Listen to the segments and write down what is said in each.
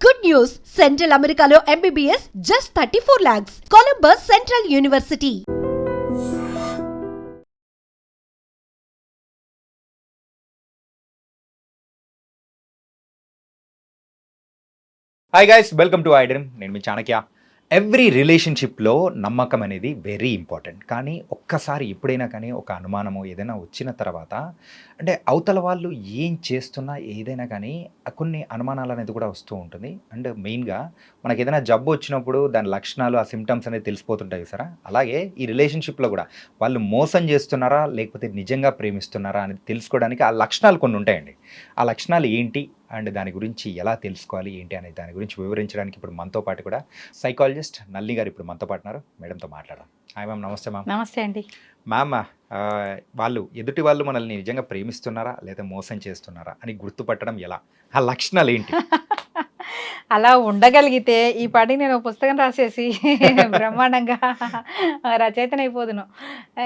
Good news! Central Americano MBBS just 34 lakhs. Columbus Central University. Hi guys welcome to ఐడమ్ నేను మీ Chanakya every రిలేషన్షిప్లో నమ్మకం అనేది వెరీ ఇంపార్టెంట్ కానీ ఒక్కసారి ఎప్పుడైనా కానీ ఒక అనుమానము ఏదైనా వచ్చిన తర్వాత అంటే అవతల వాళ్ళు ఏం చేస్తున్నా ఏదైనా కానీ కొన్ని అనుమానాలు అనేది కూడా వస్తూ ఉంటుంది. అండ్ మెయిన్గా మనకి ఏదైనా జబ్బు వచ్చినప్పుడు దాని లక్షణాలు ఆ సిమ్టమ్స్ అనేది తెలిసిపోతుంటాయి సరే. అలాగే ఈ రిలేషన్షిప్లో కూడా వాళ్ళు మోసం చేస్తున్నారా లేకపోతే నిజంగా ప్రేమిస్తున్నారా అనేది తెలుసుకోవడానికి ఆ లక్షణాలు కొన్ని ఉంటాయండి. ఆ లక్షణాలు ఏంటి అండ్ దాని గురించి ఎలా తెలుసుకోవాలి ఏంటి అనే దాని గురించి వివరించడానికి ఇప్పుడు మనతో పాటు కూడా సైకాలజిస్ట్ నల్లి గారు ఇప్పుడు మనతో పాటు ఉన్నారు. మేడంతో మాట్లాడదాం. హాయ్ మ్యామ్ నమస్తే మ్యామ్. నమస్తే అండి. మ్యామ్ వాళ్ళు ఎదుటి వాళ్ళు మనల్ని నిజంగా ప్రేమిస్తున్నారా లేదా మోసం చేస్తున్నారా అని గుర్తుపట్టడం ఎలా? ఆ లక్షణాలు ఏంటి? అలా ఉండగలిగితే ఈ పాటికి నేను పుస్తకం రాసేసి బ్రహ్మాండంగా రచయితన అయిపోదును.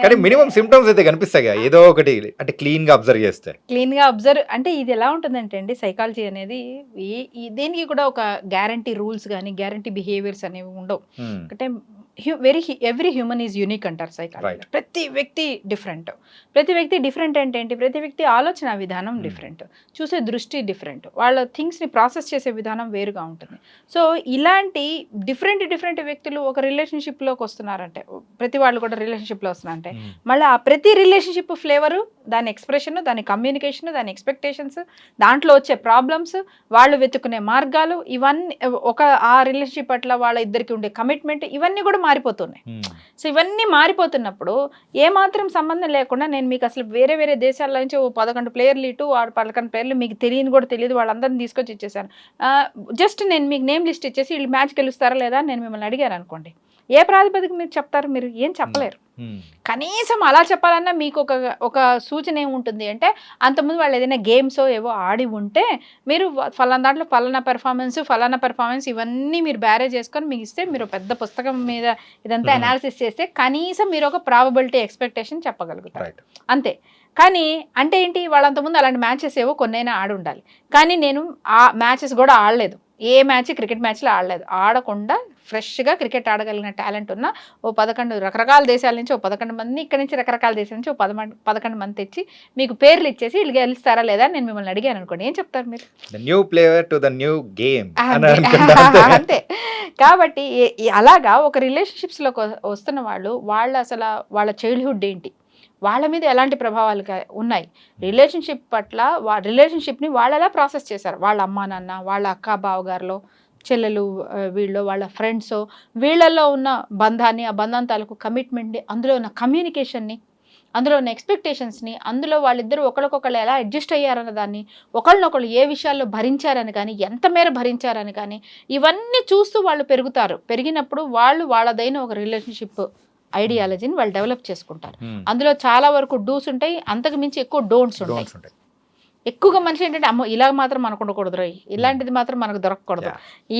కానీ మినిమం సిమ్టమ్స్ అయితే కనిపిస్తాయి ఏదో ఒకటి అంటే క్లీన్గా అబ్జర్వ్ చేస్తే. క్లీన్గా అబ్జర్వ్ అంటే ఇది ఎలా ఉంటుందంటే అండి సైకాలజీ అనేది దేనికి కూడా ఒక గ్యారంటీ రూల్స్ కానీ గ్యారంటీ బిహేవియర్స్ అనేవి ఉండవు. Hmm. అంటే very every human is unique అంటారు సైకాలజీ. ప్రతి వ్యక్తి డిఫరెంట్ ప్రతి వ్యక్తి డిఫరెంట్ అంటే ఏంటి ప్రతి వ్యక్తి ఆలోచన విధానం Hmm. డిఫరెంట్ చూసే దృష్టి డిఫరెంట్ వాళ్ళ థింగ్స్ని ప్రాసెస్ చేసే విధానం వేరుగా ఉంటుంది సో ఇలాంటి డిఫరెంట్ డిఫరెంట్ వ్యక్తులు ఒక రిలేషన్షిప్లోకి వస్తున్నారంటే ప్రతి వాళ్ళు కూడా రిలేషన్షిప్లో వస్తున్నారంటే Hmm. మళ్ళీ ఆ ప్రతి రిలేషన్షిప్ ఫ్లేవరు దాని ఎక్స్ప్రెషన్ దాని కమ్యూనికేషన్ దాని ఎక్స్పెక్టేషన్స్ దాంట్లో వచ్చే ప్రాబ్లమ్స్ వాళ్ళు వెతుకునే మార్గాలు ఇవన్నీ ఒక ఆ రిలేషన్షిప్ పట్ల వాళ్ళ ఇద్దరికి ఉండే కమిట్మెంట్ ఇవన్నీ కూడా మారిపోతున్నాయి. సో ఇవన్నీ మారిపోతున్నప్పుడు ఏమాత్రం సంబంధం లేకుండా నేను మీకు అసలు వేరే వేరే దేశాల నుంచి ఓ పదకొండు ప్లేయర్లు ఇటు ఆ పదకొండు ప్లేయర్లు మీకు తెలియని కూడా తెలియదు వాళ్ళందరిని తీసుకొచ్చి ఇచ్చేసాను జస్ట్ నేను మీకు నేమ్ లిస్ట్ ఇచ్చేసి వీళ్ళు మ్యాచ్ గెలుస్తారా లేదా నేను మిమ్మల్ని అడిగాను అనుకోండి ఏ ప్రాతిపదిక మీరు చెప్తారు? మీరు ఏం చెప్పలేరు. కనీసం అలా చెప్పాలన్నా మీకు ఒక ఒక సూచన ఏముంటుంది అంటే అంతకుముందు వాళ్ళు ఏదైనా గేమ్స్ ఏవో ఆడి ఉంటే మీరు ఫలానా దాంట్లో ఫలానా పెర్ఫార్మెన్స్ ఫలానా పెర్ఫార్మెన్స్ ఇవన్నీ మీరు బ్యారేజ్ చేసుకొని మీకు ఇస్తే మీరు పెద్ద పుస్తకం మీద ఇదంతా. అనాలిసిస్ చేస్తే కనీసం మీరు ఒక ప్రాబబిలిటీ ఎక్స్పెక్టేషన్ చెప్పగలుగుతారు. అంతే. కానీ అంటే ఏంటి? వాళ్ళంతకుముందు అలాంటి మ్యాచెస్ ఏవో కొన్నైనా ఆడి ఉండాలి కానీ నేను ఆ మ్యాచెస్ కూడా ఆడలేదు. ఏ మ్యాచ్ క్రికెట్ మ్యాచ్లో ఆడలేదు. ఆడకుండా ఫ్రెష్గా క్రికెట్ ఆడగలిగిన టాలెంట్ ఉన్న ఓ పదకొండు రకరకాల దేశాల నుంచి ఓ పదకొండు మంది ఇక్కడ నుంచి రకరకాల దేశాల నుంచి ఓ పదమంది పదకొండు మంది తెచ్చి మీకు పేర్లు ఇచ్చేసి వీళ్ళు గెలుస్తారా లేదా నేను మిమ్మల్ని అడిగాను అనుకోండి. ఏం చెప్తారు మీరు? The new player to the new game అంతే. కాబట్టి అలాగా ఒక రిలేషన్షిప్స్లోకి వస్తున్న వాళ్ళు వాళ్ళ అసలు వాళ్ళ చైల్డ్హుడ్ ఏంటి? వాళ్ళ మీద ఎలాంటి ప్రభావాలు ఉన్నాయి? రిలేషన్షిప్ పట్ల వా రిలేషన్షిప్ని వాళ్ళు ఎలా ప్రాసెస్ చేశారు? వాళ్ళ అమ్మా నాన్న వాళ్ళ అక్క బావగారులో చెల్లెలు వీళ్ళు వాళ్ళ ఫ్రెండ్స్ వీళ్ళల్లో ఉన్న బంధాన్ని ఆ బంధం తాలూకు కమిట్మెంట్ని అందులో ఉన్న కమ్యూనికేషన్ని అందులో ఉన్న ఎక్స్పెక్టేషన్స్ని అందులో వాళ్ళిద్దరూ ఒకరికొకళ్ళు ఎలా అడ్జస్ట్ అయ్యారన్న దాన్ని ఒకళ్ళనొకళ్ళు ఏ విషయాల్లో భరించారని కానీ ఎంత మేర భరించారని కానీ ఇవన్నీ చూస్తూ వాళ్ళు పెరుగుతారు. పెరిగినప్పుడు వాళ్ళు వాళ్ళదైన ఒక రిలేషన్షిప్ ఐడియాలజీని వాళ్ళు డెవలప్ చేసుకుంటారు. అందులో చాలా వరకు డూస్ ఉంటాయి అంతకు మించి ఎక్కువ డోంట్స్ ఉంటాయి. ఎక్కువగా మనిషి ఏంటంటే అమ్మో ఇలా మాత్రం మనకు ఉండకూడదు రోయ్. ఇలాంటిది మాత్రం మనకు దొరకకూడదు.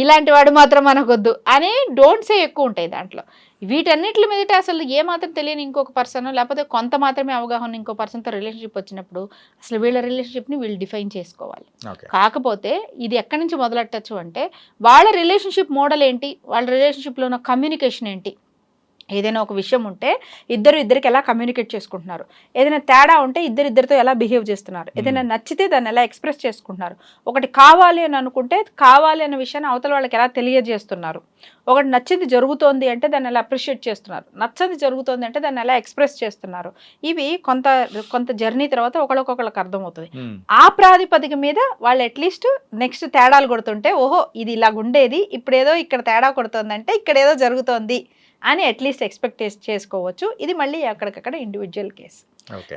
ఇలాంటి వాడు మాత్రం మనకొద్దు అని డోంట్సే ఎక్కువ ఉంటాయి దాంట్లో. వీటన్నిటి మీదట అసలు ఏ మాత్రం తెలియని ఇంకొక పర్సన్ లేకపోతే కొంత మాత్రమే అవగాహన ఇంకో పర్సన్తో రిలేషన్షిప్ వచ్చినప్పుడు అసలు వీళ్ళ రిలేషన్షిప్ని వీళ్ళు డిఫైన్ చేసుకోవాలి. కాకపోతే ఇది ఎక్కడి నుంచి మొదలెట్టచ్చు అంటే వాళ్ళ రిలేషన్షిప్ మోడల్ ఏంటి? వాళ్ళ రిలేషన్షిప్లో ఉన్న కమ్యూనికేషన్ ఏంటి? ఏదైనా ఒక విషయం ఉంటే ఇద్దరు ఇద్దరికి ఎలా కమ్యూనికేట్ చేసుకుంటున్నారు? ఏదైనా తేడా ఉంటే ఇద్దరు ఇద్దరితో ఎలా బిహేవ్ చేస్తున్నారు? ఏదైనా నచ్చితే దాన్ని ఎలా ఎక్స్ప్రెస్ చేసుకుంటున్నారు? ఒకటి కావాలి అని అనుకుంటే కావాలి అనే విషయాన్ని అవతల వాళ్ళకి ఎలా తెలియజేస్తున్నారు? ఒకటి నచ్చింది జరుగుతోంది అంటే దాన్ని ఎలా అప్రిషియేట్ చేస్తున్నారు? నచ్చంది జరుగుతోంది అంటే దాన్ని ఎలా ఎక్స్ప్రెస్ చేస్తున్నారు? ఇవి కొంత కొంత జర్నీ తర్వాత ఒకళ్ళకొకళ్ళకి అర్థమవుతుంది. ఆ ప్రాతిపదిక మీద వాళ్ళు అట్లీస్ట్ నెక్స్ట్ తేడాలు కొడుతుంటే ఓహో ఇది ఇలాగ ఉండేది ఇప్పుడు ఏదో ఇక్కడ తేడా కొడుతుందంటే ఇక్కడ ఏదో జరుగుతోంది. అని అట్లీస్ట్ ఎక్స్పెక్ట్ చేసుకోవచ్చు. ఇది మళ్ళీ అక్కడికక్కడ ఇండివిజువల్ కేసు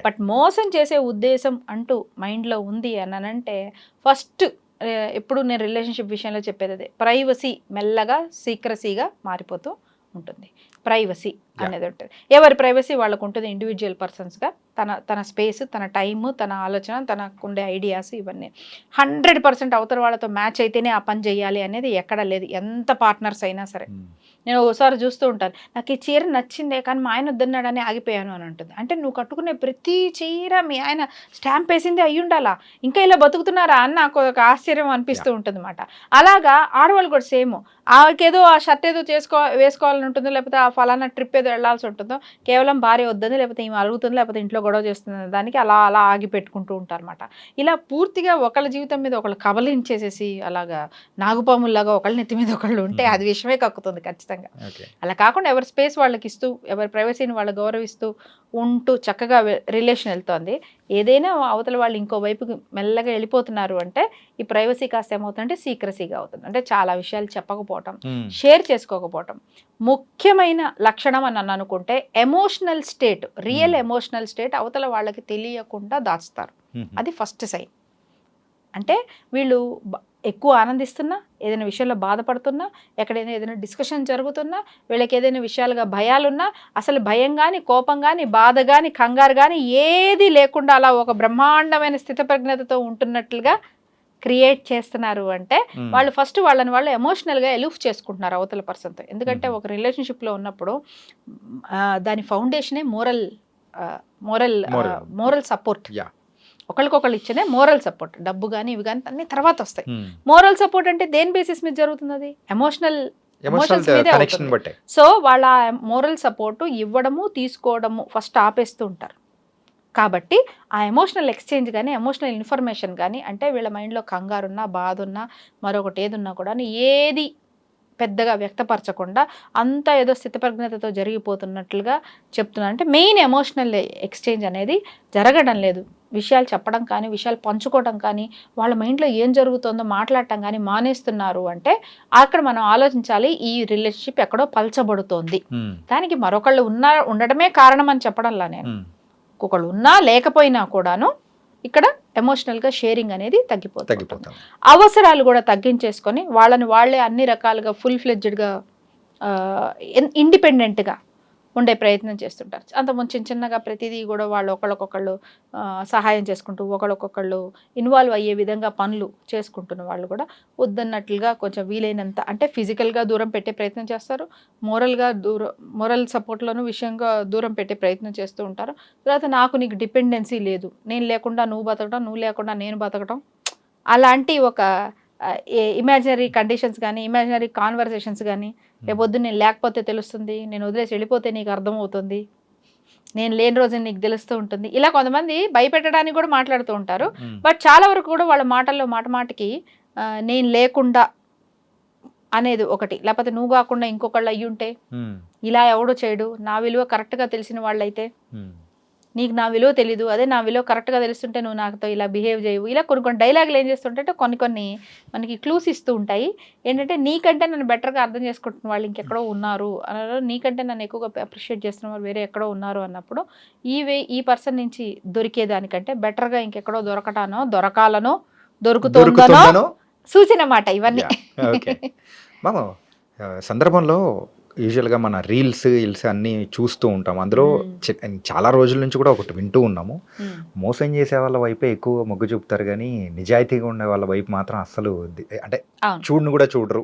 బట్ మోసం చేసే ఉద్దేశం అంటూ మైండ్లో ఉంది అని అంటే ఫస్ట్ ఎప్పుడు నేను రిలేషన్షిప్ విషయంలో చెప్పేది అదే. ప్రైవసీ మెల్లగా సీక్రసీగా మారిపోతూ ఉంటుంది. ప్రైవసీ అనేది ఉంటుంది ఎవరి ప్రైవసీ వాళ్ళకు ఉంటుంది ఇండివిజువల్ పర్సన్స్గా తన తన స్పేస్ తన టైము తన ఆలోచన తనకు ఉండే ఐడియాస్ ఇవన్నీ. హండ్రెడ్ పర్సెంట్ అవతల వాళ్ళతో మ్యాచ్ అయితేనే ఆ పని చేయాలి అనేది ఎక్కడ లేదు. ఎంత పార్ట్నర్స్ అయినా సరే. ఉమ్. నేను ఒకసారి చూస్తూ ఉంటాను. నాకు ఈ చీర నచ్చిందే కానీ మా ఆయన వద్దన్నాడని ఆగిపోయాను అని అంటుంది. అంటే నువ్వు కట్టుకునే ప్రతి చీర మీ ఆయన స్టాంప్ వేసింది అయ్యి ఉండాలా ఇంకా ఇలా బతుకుతున్నారా అని నాకు ఒక ఆశ్చర్యం అనిపిస్తూ ఉంటుంది అనమాట అలాగా ఆడవాళ్ళు కూడా సేమ్. ఆవిడకేదో ఆ షర్ట్ ఏదో చేసుకో వేసుకోవాలని ఉంటుందో లేకపోతే ఆ ఫలానా ట్రిప్ ఏదో వెళ్ళాల్సి ఉంటుందో కేవలం భార్య వద్దని లేకపోతే ఈమె అడుగుతుంది లేకపోతే ఇంట్లో గొడవ చేస్తుంది దానికి అలా అలా ఆగి పెట్టుకుంటూ ఉంటారు అనమాట ఇలా పూర్తిగా ఒకళ్ళ జీవితం మీద ఒకళ్ళు కబలించేసేసి అలాగా నాగుపాముల్లాగా ఒకళ్ళ నెత్తి మీద ఒకళ్ళు ఉంటే అది విషయమే కక్కుతుంది ఖచ్చితంగా. అలా కాకుండా ఎవరి స్పేస్ వాళ్ళకి ఇస్తూ ఎవరి ప్రైవసీని వాళ్ళు గౌరవిస్తూ ఉంటూ చక్కగా రిలేషన్ వెళ్తోంది. ఏదైనా అవతల వాళ్ళు ఇంకో వైపుకి మెల్లగా వెళ్ళిపోతున్నారు అంటే ఈ ప్రైవసీ కాస్త ఏమవుతుందంటే సీక్రసీగా అవుతుంది అంటే చాలా విషయాలు చెప్పకపోవటం. షేర్ చేసుకోకపోవటం ముఖ్యమైన లక్షణం అని నన్ను అనుకుంటే emotional state real. Emotional state అవతల వాళ్ళకి తెలియకుండా దాచుతారు. అది ఫస్ట్ సైన్ అంటే వీళ్ళు ఎక్కువ ఆనందిస్తున్నా ఏదైనా విషయంలో బాధపడుతున్నా ఎక్కడైనా ఏదైనా డిస్కషన్ జరుగుతున్నా వీళ్ళకి ఏదైనా విషయాలుగా భయాలున్నా అసలు భయం కానీ కోపం కానీ బాధ కానీ కంగారు కానీ ఏది లేకుండా అలా ఒక బ్రహ్మాండమైన స్థితప్రజ్ఞతతో ఉంటున్నట్లుగా క్రియేట్ చేస్తున్నారు అంటే. వాళ్ళు ఫస్ట్ వాళ్ళని వాళ్ళు ఎమోషనల్గా ఎలూఫ్ చేసుకుంటున్నారు అవతల పర్సన్తో ఎందుకంటే. ఒక రిలేషన్షిప్లో ఉన్నప్పుడు దాని ఫౌండేషనే మోరల్ మోరల్. Moral support. ఒకరికొకళ్ళు ఇచ్చేనే మోరల్ సపోర్ట్ డబ్బు కానీ ఇవి కానీ అన్ని తర్వాత వస్తాయి. మోరల్ సపోర్ట్ అంటే దేని బేసిస్ మీద జరుగుతుంది అది? ఎమోషనల్ సో వాళ్ళ మోరల్ సపోర్ట్ ఇవ్వడము తీసుకోవడము ఫస్ట్ ఆపేస్తూ ఉంటారు. కాబట్టి ఆ ఎమోషనల్ ఎక్స్చేంజ్ కానీ ఎమోషనల్ ఇన్ఫర్మేషన్ కానీ అంటే వీళ్ళ మైండ్లో కంగారున్నా బాధ ఉన్నా మరొకటి ఏదున్నా కూడా ఏది పెద్దగా వ్యక్తపరచకుండా అంతా ఏదో స్థితప్రజ్ఞతతో జరిగిపోతున్నట్లుగా చెప్తున్నా. అంటే మెయిన్ ఎమోషనల్ ఎక్స్చేంజ్ అనేది జరగడం లేదు. విషయాలు చెప్పడం కానీ విషయాలు పంచుకోవడం కానీ వాళ్ళ మైండ్లో ఏం జరుగుతుందో మాట్లాడటం కానీ మానేస్తున్నారు అంటే అక్కడ మనం ఆలోచించాలి ఈ రిలేషన్షిప్ ఎక్కడో పల్చబడుతోంది. దానికి మరొకళ్ళు ఉన్నా ఉండడమే కారణం అని చెప్పడంలా నేను. ఒకళ్ళు ఉన్నా లేకపోయినా కూడాను ఇక్కడ ఎమోషనల్గా షేరింగ్ అనేది తగ్గిపోతుంది తగ్గిపోతాం అవసరాలు కూడా తగ్గించేసుకొని వాళ్ళని వాళ్ళే అన్ని రకాలుగా ఫుల్ ఫ్లెడ్జ్డ్గా ఇండిపెండెంట్గా ఉండే ప్రయత్నం చేస్తుంటారు. అంతకుముందు చిన్న చిన్నగా ప్రతిదీ కూడా వాళ్ళు ఒకళ్ళకొకళ్ళు సహాయం చేసుకుంటూ ఒకళ్ళకొకళ్ళు ఇన్వాల్వ్ అయ్యే విధంగా పనులు చేసుకుంటున్న వాళ్ళు కూడా వద్దన్నట్లుగా కొంచెం వీలైనంత అంటే ఫిజికల్గా దూరం పెట్టే ప్రయత్నం చేస్తారు. మోరల్గా దూరం మోరల్ సపోర్ట్లోనూ విషయంగా దూరం పెట్టే ప్రయత్నం చేస్తూ ఉంటారు. తర్వాత నాకు నీకు డిపెండెన్సీ లేదు. నేను లేకుండా నువ్వు బతకడం నువ్వు లేకుండా నేను బతకడం అలాంటి ఒక ఇమాజినరీ కండిషన్స్ కానీ ఇమాజినరీ కాన్వర్సేషన్స్ కానీ రేపొద్దు నేను లేకపోతే తెలుస్తుంది నేను వదిలేసి వెళ్ళిపోతే నీకు అర్థమవుతుంది నేను లేని రోజు నీకు తెలుస్తూ ఉంటుంది ఇలా కొంతమంది భయపెట్టడానికి కూడా మాట్లాడుతూ ఉంటారు. బట్ చాలా వరకు కూడా వాళ్ళ మాటల్లో మాట మాటకి నేను లేకుండా అనేది ఒకటి లేకపోతే నువ్వు కాకుండా ఇంకొకళ్ళు అయ్యి ఉంటే ఉమ్. ఇలా ఎవడో చేయడు నా విలువ కరెక్ట్గా తెలిసిన వాళ్ళైతే. నీకు నా విలువ తెలీదు అదే నా విలువ కరెక్ట్గా తెలుస్తుంటే నువ్వు నాతో ఇలా బిహేవ్ చేయవు. ఇలా కొన్ని కొన్ని డైలాగులు ఏం చేస్తుంటే కొన్ని కొన్ని మనకి క్లూస్ ఇస్తూ ఉంటాయి. ఏంటంటే నీకంటే నన్ను బెటర్గా అర్థం చేసుకుంటున్న వాళ్ళు ఇంకెక్కడో ఉన్నారు అన్నారు. నీకంటే నన్ను ఎక్కువగా అప్రిషియేట్ చేస్తున్న వాళ్ళు వేరే ఎక్కడో ఉన్నారు అన్నప్పుడు ఈ వే ఈ పర్సన్ నుంచి దొరికేదానికంటే బెటర్గా ఇంకెక్కడో దొరకటానో దొరకాలనో దొరుకుతుందనో సూచన మాట ఇవన్నీ. మామ సందర్భంలో యూజువల్గా మన రీల్స్ రీల్స్ అన్నీ చూస్తూ ఉంటాం. అందులో చాలా రోజుల నుంచి కూడా ఒకటి వింటూ ఉన్నాము. మోసం చేసే వాళ్ళ వైపే ఎక్కువ మొగ్గు చూపుతారు కానీ నిజాయితీగా ఉండే వాళ్ళ వైపు మాత్రం అస్సలు అంటే చూడును కూడా చూడరు.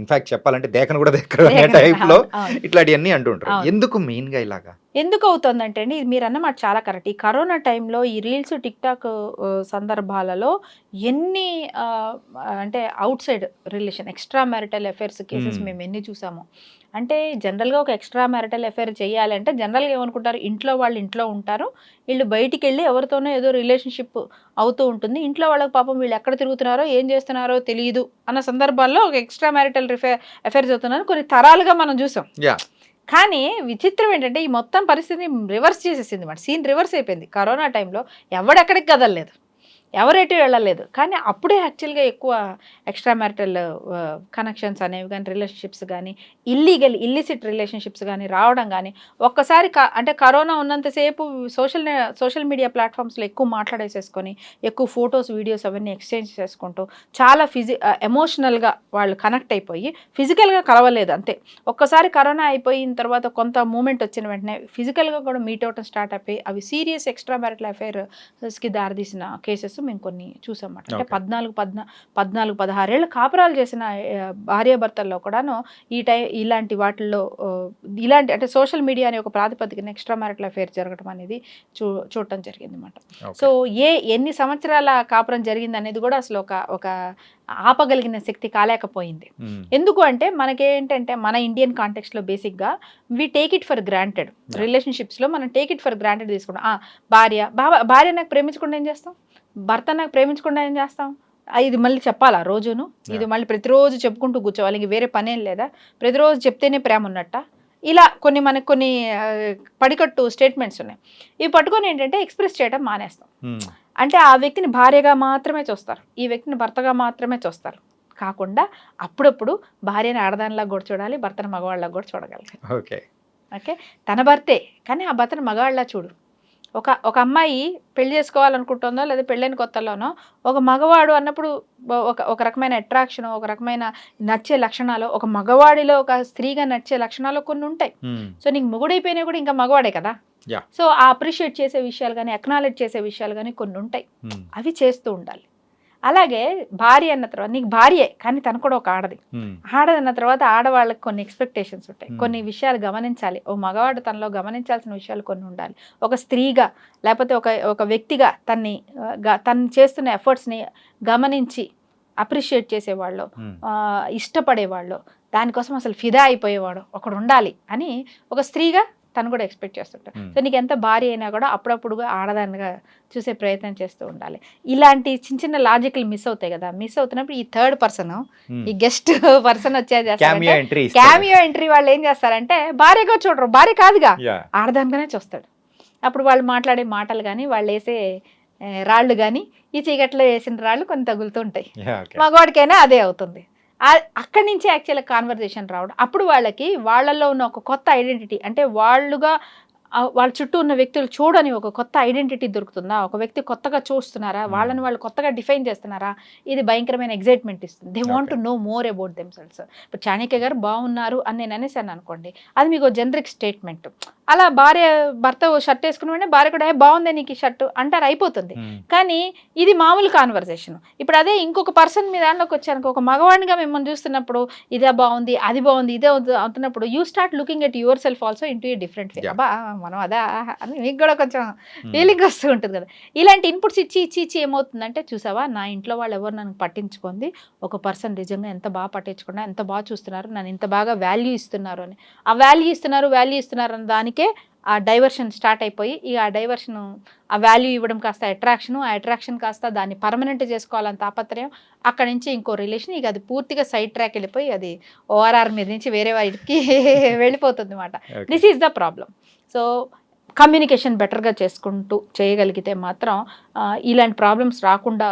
ఇన్ఫాక్ట్ చెప్పాలంటే దేకను కూడా దేకరు అనే టైప్లో ఇట్లాంటివన్నీ అంటుంటారు. ఎందుకు మెయిన్గా ఇలాగా? ఎందుకు అవుతుందంటే అండి ఇది మీరు అన్నమాట చాలా కరెక్ట్. ఈ కరోనా టైంలో ఈ రీల్స్ టిక్ టాక్ సందర్భాలలో ఎన్ని అంటే outside relation extramarital affairs cases. మేము ఎన్ని చూసాము. అంటే జనరల్గా ఒక ఎక్స్ట్రా మ్యారిటల్ అఫైర్ చేయాలంటే జనరల్గా ఏమనుకుంటారు ఇంట్లో వాళ్ళు ఇంట్లో ఉంటారు వీళ్ళు బయటికి వెళ్ళి ఎవరితోనో ఏదో రిలేషన్షిప్ అవుతూ ఉంటుంది ఇంట్లో వాళ్ళకి పాపం వీళ్ళు ఎక్కడ తిరుగుతున్నారో ఏం చేస్తున్నారో తెలియదు అన్న సందర్భాల్లో ఒక ఎక్స్ట్రా మ్యారిటల్ అఫైర్స్ అవుతున్నారు కొన్ని తరాలుగా మనం చూసాం. కానీ విచిత్రం ఏంటంటే ఈ మొత్తం పరిస్థితిని రివర్స్ చేసేసింది మాట. సీన్ రివర్స్ అయిపోయింది. కరోనా టైంలో ఎవడెక్కడికి కదలలేదు. ఎవరైతే వెళ్ళలేదు. కానీ అప్పుడే యాక్చువల్గా ఎక్కువ ఎక్స్ట్రా మ్యారిటల్ కనెక్షన్స్ అనేవి కానీ రిలేషన్షిప్స్ కానీ ఇల్లీగల్ ఇల్లిసిట్ రిలేషన్షిప్స్ కానీ రావడం కానీ ఒక్కసారి క- అంటే కరోనా ఉన్నంతసేపు సోషల్ సోషల్ మీడియా ప్లాట్ఫామ్స్లో ఎక్కువ మాట్లాడేసేసుకొని ఎక్కువ ఫొటోస్ వీడియోస్ అవన్నీ ఎక్స్చేంజ్ చేసుకుంటూ చాలా ఫిజి ఎమోషనల్గా వాళ్ళు కనెక్ట్ అయిపోయి ఫిజికల్గా కలవలేదు అంతే. ఒక్కసారి కరోనా అయిపోయిన తర్వాత కొంత మూమెంట్ వచ్చిన వెంటనే ఫిజికల్గా కూడా మీట్ అవటం స్టార్ట్ అయిపోయి అవి సీరియస్ ఎక్స్ట్రా మ్యారిటల్ అఫైర్స్కి దారితీసిన కేసెస్ మేము కొన్ని చూసామన్నమాట అంటే. పద్నాలుగు పద్నా పద్నాలుగు పదహారేళ్ళు కాపురాలు చేసిన భార్యాభర్తల్లో కూడాను ఈ టై ఇలాంటి వాటిల్లో ఇలాంటి అంటే సోషల్ మీడియా అనే ఒక ప్రాతిపదికన ఎక్స్ట్రా మ్యారిటల్ అఫైర్ జరగడం అనేది చూ చూడటం జరిగింది అనమాట. సో ఏ ఎన్ని సంవత్సరాల కాపురం జరిగింది అనేది కూడా అసలు ఒక ఒక ఆపగలిగిన శక్తి కాలేకపోయింది. ఎందుకు అంటే మనకేంటంటే మన ఇండియన్ కాంటెక్స్ట్లో బేసిక్గా we take it for granted. రిలేషన్షిప్స్లో మనం టేక్ ఇట్ ఫర్ గ్రాంటెడ్ తీసుకుంటాం ఆ, భార్య భార్య నాకు ప్రేమించకుండా ఏం చేస్తాం భర్త నాకు ప్రేమించకుండా ఏం చేస్తాం? ఇది మళ్ళీ చెప్పాలా రోజును? ఇది. మళ్ళీ ప్రతిరోజు చెప్పుకుంటూ కూర్చోవాలి. ఇంక వేరే పనేం లేదా? ప్రతిరోజు చెప్తేనే ప్రేమ ఉన్నట్ట? ఇలా కొన్ని మనకు కొన్ని పడికట్టు స్టేట్మెంట్స్ ఉన్నాయి. ఇవి పట్టుకొని ఏంటంటే ఎక్స్ప్రెస్ చేయడం మానేస్తాం. అంటే ఆ వ్యక్తిని భార్యగా మాత్రమే చూస్తారు. ఈ వ్యక్తిని భర్తగా మాత్రమే చూస్తారు. కాకుండా అప్పుడప్పుడు భార్యని ఆడదానిలా కూడా చూడాలి భర్తను మగవాళ్ళగా కూడా చూడగలగాలి. ఓకే. ఓకే? తన భర్తే కానీ ఆ భర్తను మగవాళ్ళ చూడు. ఒక ఒక అమ్మాయి పెళ్ళి చేసుకోవాలనుకుంటుందో లేదా పెళ్ళైన కొత్తలోనో ఒక మగవాడు అన్నప్పుడు ఒక ఒక రకమైన అట్రాక్షన్ ఒక రకమైన నచ్చే లక్షణాలు ఒక మగవాడిలో ఒక స్త్రీగా నచ్చే లక్షణాలు కొన్ని ఉంటాయి. సో నీకు మొగుడైపోయినా కూడా ఇంకా మగవాడే కదా. సో ఆ అప్రిషియేట్ చేసే విషయాలు కానీ అక్నాలెడ్జ్ చేసే విషయాలు కానీ కొన్ని ఉంటాయి. అవి చేస్తూ ఉండాలి అలాగే భార్య అన్న తర్వాత నీకు భార్యే కానీ తను కూడా ఒక ఆడది. మ్మ్. ఆడదన్న తర్వాత ఆడవాళ్ళకి కొన్ని ఎక్స్పెక్టేషన్స్ ఉంటాయి. కొన్ని విషయాలు గమనించాలి. ఓ మగవాడు తనలో గమనించాల్సిన విషయాలు కొన్ని ఉండాలి. ఒక స్త్రీగా లేకపోతే ఒక ఒక వ్యక్తిగా తన్ని తను చేస్తున్న ఎఫర్ట్స్ని గమనించి అప్రిషియేట్ చేసేవాళ్ళు ఇష్టపడేవాళ్ళు దానికోసం అసలు ఫిదా అయిపోయేవాడు ఒకడు ఉండాలి అని ఒక స్త్రీగా తను కూడా ఎక్స్పెక్ట్ చేస్తుంటాడు. సో నీకు ఎంత భార్య అయినా కూడా అప్పుడప్పుడుగా ఆడదానిగా చూసే ప్రయత్నం చేస్తూ ఉండాలి. ఇలాంటి చిన్న చిన్న లాజికల్ మిస్ అవుతాయి కదా మిస్ అవుతున్నప్పుడు ఈ థర్డ్ పర్సన్. ఈ గెస్ట్ పర్సన్ వచ్చేది క్యామియో ఎంట్రీ వాళ్ళు ఏం చేస్తారంటే భార్యగా చూడరు భార్య కాదుగా. ఆడదానిగానే చూస్తాడు. అప్పుడు వాళ్ళు మాట్లాడే మాటలు కానీ వాళ్ళు వేసే రాళ్ళు కానీ ఈ చీకట్లో వేసిన రాళ్ళు కొన్ని తగులుతూ ఉంటాయి. Yeah okay. మగవాడికైనా అదే అవుతుంది. అక్కడి నుంచి యాక్చువల్గా కాన్వర్జేషన్ రావడం. అప్పుడు వాళ్ళకి వాళ్ళల్లో ఉన్న ఒక కొత్త ఐడెంటిటీ అంటే వాళ్ళుగా వాళ్ళ చుట్టూ ఉన్న వ్యక్తులు చూడని ఒక కొత్త ఐడెంటిటీ దొరుకుతుందా? ఒక వ్యక్తి కొత్తగా చూస్తున్నారా? వాళ్ళని వాళ్ళు కొత్తగా డిఫైన్ చేస్తున్నారా? ఇది భయంకరమైన ఎగ్జైట్మెంట్ ఇస్తుంది. They want to know more about themselves ఇప్పుడు చాణక్య గారు బాగున్నారు అని నేను అనేసాను అనుకోండి అది మీకు జనరిక్ స్టేట్మెంట్ అలా భార్య భర్త షర్ట్ వేసుకున్న వెంటనే భార్య కూడా "ఏ, బాగుంది నీకు ఈ షర్ట్ అంటారు అయిపోతుంది. కానీ ఇది మామూలు కాన్వర్జేషన్ ఇప్పుడు అదే ఇంకొక పర్సన్ మీ దాంట్లోకి వచ్చాను ఒక మగవాడిగా మిమ్మల్ని చూస్తున్నప్పుడు ఇదే బాగుంది అది బాగుంది ఇదే అవుతు- అవుతున్నప్పుడు you start looking at yourself also into a different way Yeah. అబ్బా మనం అదా అని మీకు కూడా కొంచెం. ఫీలింగ్ వస్తూ ఉంటుంది కదా ఇలాంటి ఇన్పుట్స్ ఇచ్చి ఇచ్చి ఇచ్చి ఏమవుతుందంటే చూసావా నా ఇంట్లో వాళ్ళు ఎవరు నన్ను పట్టించుకుంది ఒక పర్సన్ నిజంగా ఎంత బాగా పట్టించుకున్నా ఎంత బాగా చూస్తున్నారు నన్ను ఇంత బాగా వాల్యూ ఇస్తున్నారు అని ఆ వాల్యూ ఇస్తున్నారు వాల్యూ ఇస్తున్నారు అన్న దానికే ఆ డైవర్షన్ స్టార్ట్ అయిపోయి ఇక ఆ డైవర్షన్ ఆ వాల్యూ ఇవ్వడం కాస్త అట్రాక్షన్ ఆ అట్రాక్షన్ కాస్త దాన్ని పర్మనెంట్ చేసుకోవాలని తాపత్రయం. అక్కడ నుంచి ఇంకో రిలేషన్ ఇక అది పూర్తిగా సైడ్ ట్రాక్ వెళ్ళిపోయి అది ఓఆర్ఆర్ మీద నుంచి వేరే వైపుకి వెళ్ళిపోతుంది అనమాట. This is the problem so communication బెటర్గా చేసుకుంటూ చేయగలిగితే మాత్రం ఇలాంటి ప్రాబ్లమ్స్ రాకుండా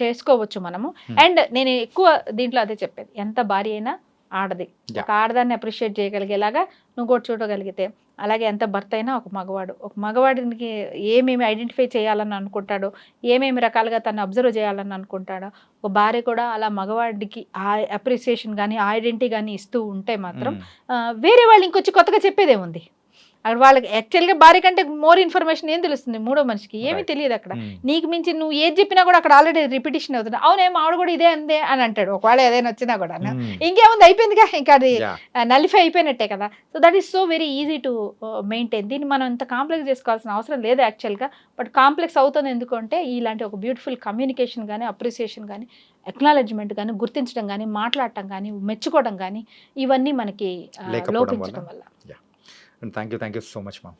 చేసుకోవచ్చు మనము. Hmm. అండ్ నేను ఎక్కువ దీంట్లో అదే చెప్పేది. ఎంత భార్య అయినా ఆడది. ఒక ఆడదాన్ని అప్రిషియేట్ చేయగలిగేలాగా నువ్వు కూడా చూడగలిగితే. అలాగే ఎంత భర్త అయినా ఒక మగవాడు. ఒక మగవాడికి ఏమేమి ఐడెంటిఫై చేయాలని అనుకుంటాడో ఏమేమి రకాలుగా తను అబ్జర్వ్ చేయాలని అనుకుంటాడో ఒక భార్య కూడా అలా మగవాడికి ఆ అప్రిసియేషన్ కానీ ఆ ఐడెంటిటీ కానీ ఇస్తూ ఉంటే మాత్రం వేరే వాళ్ళు ఇంకొచ్చి కొత్తగా చెప్పేదే ఉంది అక్కడ వాళ్ళకి యాక్చువల్గా భార్య కంటే మోర్ ఇన్ఫర్మేషన్ ఏం తెలుస్తుంది మూడో మనిషికి? ఏమీ. తెలియదు అక్కడ. మ్మ్. నీకు మించి నువ్వు ఏది చెప్పినా కూడా అక్కడ ఆల్రెడీ రిపిటేషన్ అవుతుంది. అవునేం ఆవిడ కూడా ఇదే అందే అని అంటాడు. ఒకవేళ ఏదైనా వచ్చినా కూడా మ్మ్. ఇంకేముంది? అయిపోయిందిగా. ఇంకా అది. నలిఫై అయిపోయినట్టే కదా. So that is so very easy to maintain దీన్ని మనం ఇంత కాంప్లెక్స్ చేసుకోవాల్సిన అవసరం లేదు యాక్చువల్గా బట్ కాంప్లెక్స్ అవుతుంది ఎందుకంటే ఇలాంటి ఒక బ్యూటిఫుల్ కమ్యూనికేషన్ కానీ అప్రిసియేషన్ కానీ అక్నాలెడ్జ్మెంట్ కానీ గుర్తించడం కానీ మాట్లాడటం కానీ మెచ్చుకోవడం కానీ ఇవన్నీ మనకి లోపించడం వల్ల. And thank you, thank you so much, ma'am.